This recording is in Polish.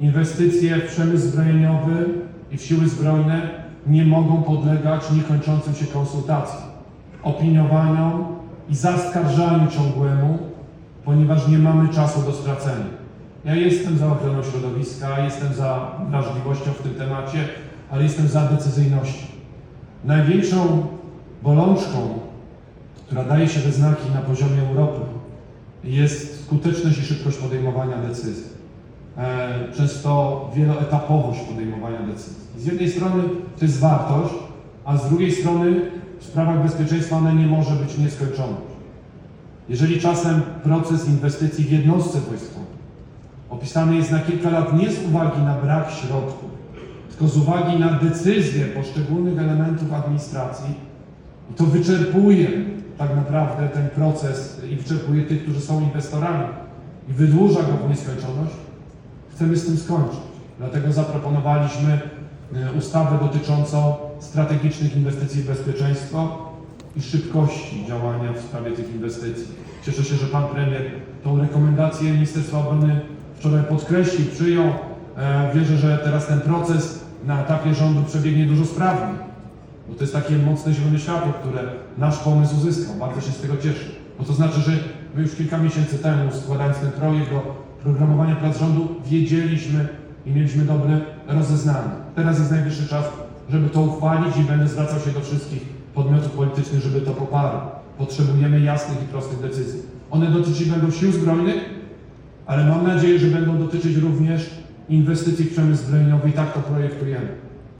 Inwestycje w przemysł zbrojeniowy i w siły zbrojne nie mogą podlegać niekończącym się konsultacjom, opiniowaniom i zaskarżaniu ciągłemu, ponieważ nie mamy czasu do stracenia. Ja jestem za ochroną środowiska, jestem za wrażliwością w tym temacie, ale jestem za decyzyjnością. Największą bolączką, która daje się we znaki na poziomie Europy, jest skuteczność i szybkość podejmowania decyzji. E, Często wieloetapowość podejmowania decyzji. Z jednej strony to jest wartość, a z drugiej strony w sprawach bezpieczeństwa ona nie może być nieskończona. Jeżeli czasem proces inwestycji w jednostce wojskowej opisany jest na kilka lat nie z uwagi na brak środków, tylko z uwagi na decyzje poszczególnych elementów administracji, to wyczerpuje tak naprawdę ten proces i wyczerpuje tych, którzy są inwestorami i wydłuża go w nieskończoność, chcemy z tym skończyć. Dlatego zaproponowaliśmy e, ustawę dotyczącą strategicznych inwestycji w bezpieczeństwo i szybkości działania w sprawie tych inwestycji. Cieszę się, że Pan Premier tą rekomendację Ministerstwa Obrony wczoraj podkreślił, przyjął. E, Wierzę, że teraz ten proces na etapie rządu przebiegnie dużo sprawniej, bo to jest takie mocne zielone światło, które nasz pomysł uzyskał. Bardzo się z tego cieszę. Bo to znaczy, że my już kilka miesięcy temu, składając ten projekt programowania prac rządu, wiedzieliśmy i mieliśmy dobre rozeznanie. Teraz jest najwyższy czas, żeby to uchwalić i będę zwracał się do wszystkich podmiotów politycznych, żeby to poparły. Potrzebujemy jasnych i prostych decyzji. One dotyczyć będą sił zbrojnych, ale mam nadzieję, że będą dotyczyć również inwestycji w przemysł zbrojeniowy i tak to projektujemy.